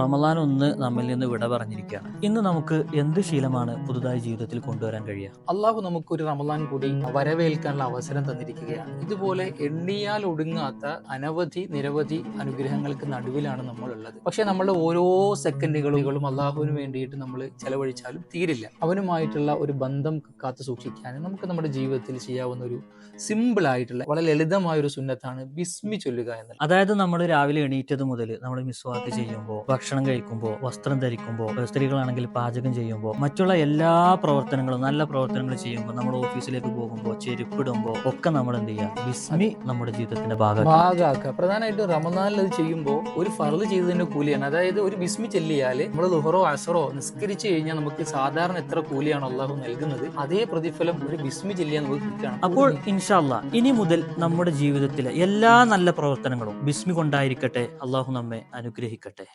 റമദാൻ ഒന്ന് നമ്മിൽ നിന്ന് വിട പറഞ്ഞിരിക്കുകയാണ്. ഇന്ന് നമുക്ക് എന്ത് ശീലമാണ് പുതുതായി ജീവിതത്തിൽ കൊണ്ടുവരാൻ കഴിയുക? അള്ളാഹു നമുക്ക് ഒരു റമദാൻ കൂടി വരവേൽക്കാനുള്ള അവസരം തന്നിരിക്കുകയാണ്. ഇതുപോലെ എണ്ണിയാൽ ഒടുങ്ങാത്ത അനവധി നിരവധി അനുഗ്രഹങ്ങൾക്ക് നടുവിലാണ് നമ്മൾ ഉള്ളത് പക്ഷെ നമ്മളുടെ ഓരോ സെക്കൻഡുകളും അള്ളാഹുവിന് വേണ്ടിയിട്ട് നമ്മൾ ചെലവഴിച്ചാലും തീരില്ല. അവനുമായിട്ടുള്ള ഒരു ബന്ധം കാത്തു സൂക്ഷിക്കാൻ നമുക്ക് നമ്മുടെ ജീവിതത്തിൽ ചെയ്യാവുന്ന ഒരു സിമ്പിൾ ആയിട്ടുള്ള വളരെ ലളിതമായ ഒരു സുന്നത്താണ് ബിസ്മി ചൊല്ലുക എന്നത് അതായത് നമ്മൾ രാവിലെ എണീറ്റത് മുതൽ നമ്മൾ മിസ്വാക്ക് ചെയ്യുമ്പോൾ ഭക്ഷണം കഴിക്കുമ്പോൾ വസ്ത്രം ധരിക്കുമ്പോൾ സ്ത്രീകളാണെങ്കിൽ പാചകം ചെയ്യുമ്പോൾ മറ്റുള്ള എല്ലാ പ്രവർത്തനങ്ങളും നല്ല പ്രവർത്തനങ്ങൾ ചെയ്യുമ്പോൾ നമ്മൾ ഓഫീസിലേക്ക് പോകുമ്പോൾ ചെരുപ്പിടുമ്പോൾ ഒക്കെ നമ്മൾ എന്ത് ചെയ്യുക ബിസ്മി നമ്മുടെ ജീവിതത്തിന്റെ ഭാഗം ഭാഗമാക്കുക. പ്രധാനമായിട്ടും റമദാനിൽ അത് ചെയ്യുമ്പോൾ ഒരു ഫറത് ചെയ്തതിന്റെ കൂലിയാണ്. അതായത് ഒരു ബിസ്മി ചെല്ലിയാൽ നമ്മൾ ലുഹറോ അസറോ നിസ്കരിച്ചു കഴിഞ്ഞാൽ നമുക്ക് സാധാരണ എത്ര കൂലിയാണ് അള്ളാഹു നൽകുന്നത്? അതേ പ്രതിഫലം ഒരു ബിസ്മി ചെല്ലിയാൽ നമുക്ക് കിട്ടുകയാണ്. അപ്പോൾ ഇൻഷാല്ല ഇനി മുതൽ നമ്മുടെ ജീവിതത്തിലെ എല്ലാ നല്ല പ്രവർത്തനങ്ങളും ബിസ്മി കൊണ്ടായിരിക്കട്ടെ അള്ളാഹു നമ്മെ അനുഗ്രഹിക്കട്ടെ.